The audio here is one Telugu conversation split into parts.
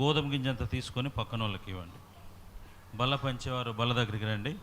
గోధుమ గింజంత తీసుకొని పక్కన వాళ్ళకి ఇవ్వండి. బల్ల పంచేవారు బల్ల దగ్గరికి రండి.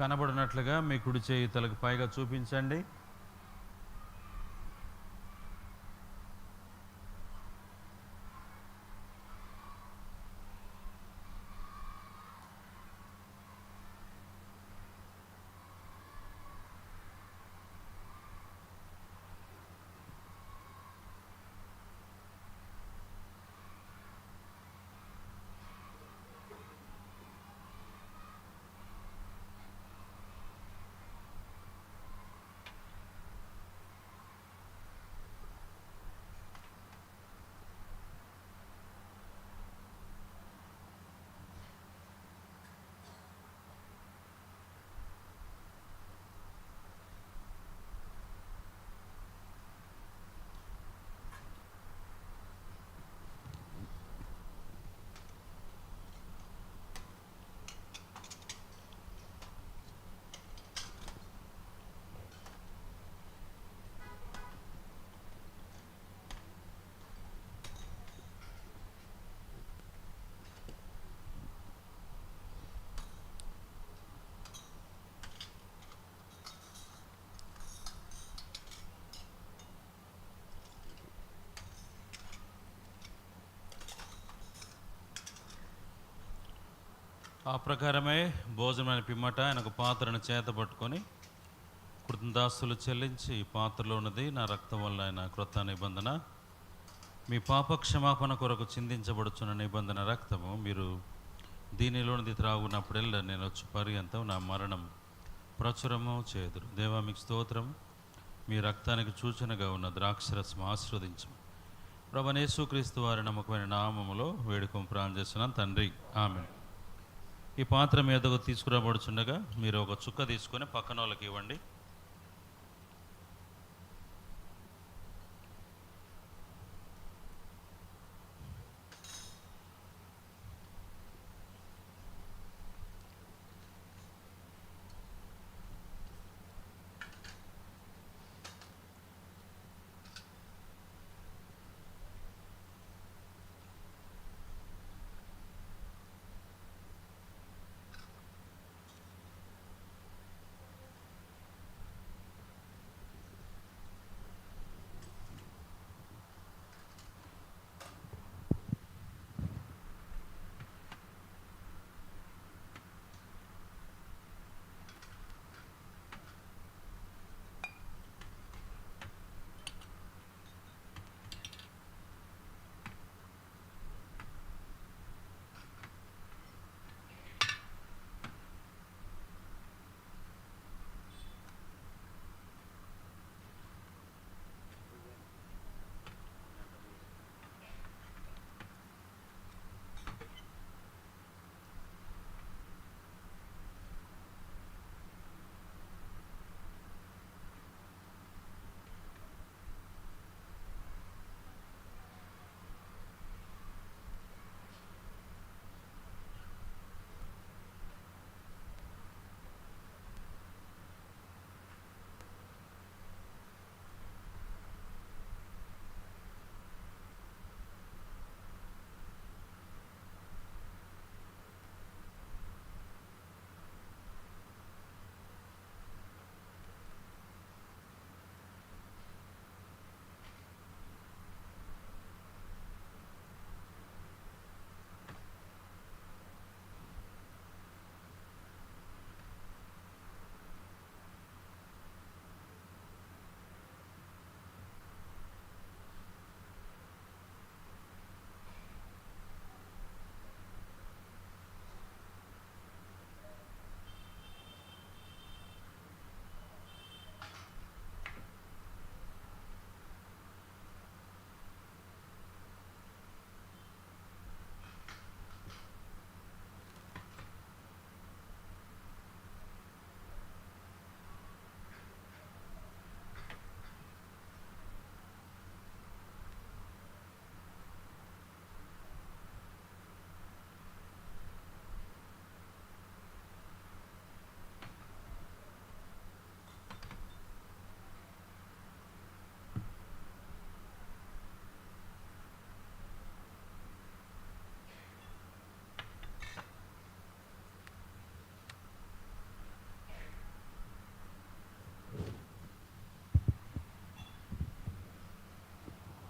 కనబడినట్లుగా మీ కుడి చేయి తలకు పైగా చూపించండి. ఆ ప్రకారమే భోజనమైన పిమ్మట ఆయన ఒక పాత్రను చేత పట్టుకొని కృతదాస్తులు చెల్లించి ఈ పాత్రలో ఉన్నది నా రక్తం వల్ల ఆయన క్రొత్త నిబంధన. మీ పాప క్షమాపణ కొరకు చిందించబడుచున్న నిబంధన రక్తము. మీరు దీనిలోనిది త్రాగునప్పుడెల్లా నేను వచ్చి పర్యంతం నా మరణం ప్రచురము చేదురు. దేవా మీకు స్తోత్రం. మీ రక్తానికి సూచనగా ఉన్న ద్రాక్షరసం ఆస్వాదించము ప్రభనేసుక్రీస్తు వారి నమ్మకమైన నామములో వేడుకం ప్రాణం చేస్తున్నాను. తండ్రి ఆమె ఈ పాత్ర మీదకు తీసుకురాబడుచుండగా మీరు ఒక చుక్క తీసుకొని పక్కన వాళ్ళకి ఇవ్వండి.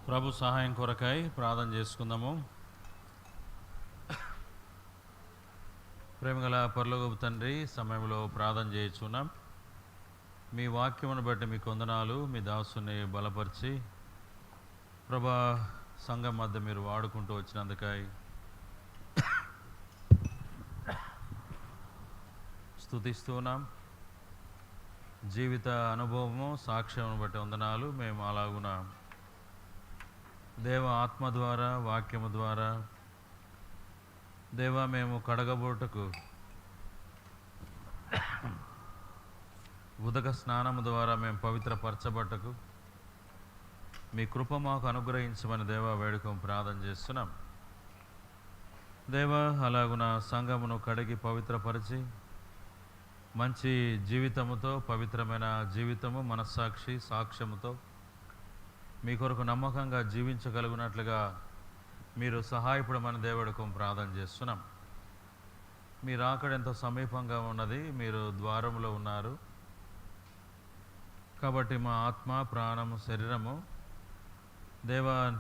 ప్రభు సహాయం కొరకై ప్రార్థన చేసుకుందాము. ప్రేమగల పరలోకపు తండ్రి సమయంలో ప్రార్థన చేయించున్నాం. మీ వాక్యమును బట్టి మీ కొందనాలు మీ దాసుని బలపరిచి ప్రభా సంఘం మధ్య మీరు వాడుకుంటూ వచ్చినందుకై స్థుతిస్తున్నాం జీవిత అనుభవము సాక్ష్యమును బట్టి వందనాలు. మేము అలాగున దేవ ఆత్మ ద్వారా వాక్యము ద్వారా దేవ మేము కడగబోటకు ఉదక స్నానము ద్వారా మేము పవిత్రపరచబట్టకు మీ కృప మాకు అనుగ్రహించమని దేవ వేడుకం ప్రార్థన చేస్తున్నాం. దేవ అలాగున సంఘమును కడిగి పవిత్రపరిచి మంచి జీవితముతో పవిత్రమైన జీవితము మనస్సాక్షి సాక్ష్యముతో మీ కొరకు నమ్మకంగా జీవించగలుగునట్లుగా మీరు సహాయపడమని దేవుడికి ప్రార్థన చేస్తున్నాం. మీరు అక్కడ ఎంతో సమీపంగా ఉన్నది మీరు ద్వారంలో ఉన్నారు. కాబట్టి మా ఆత్మ ప్రాణము శరీరము దేవా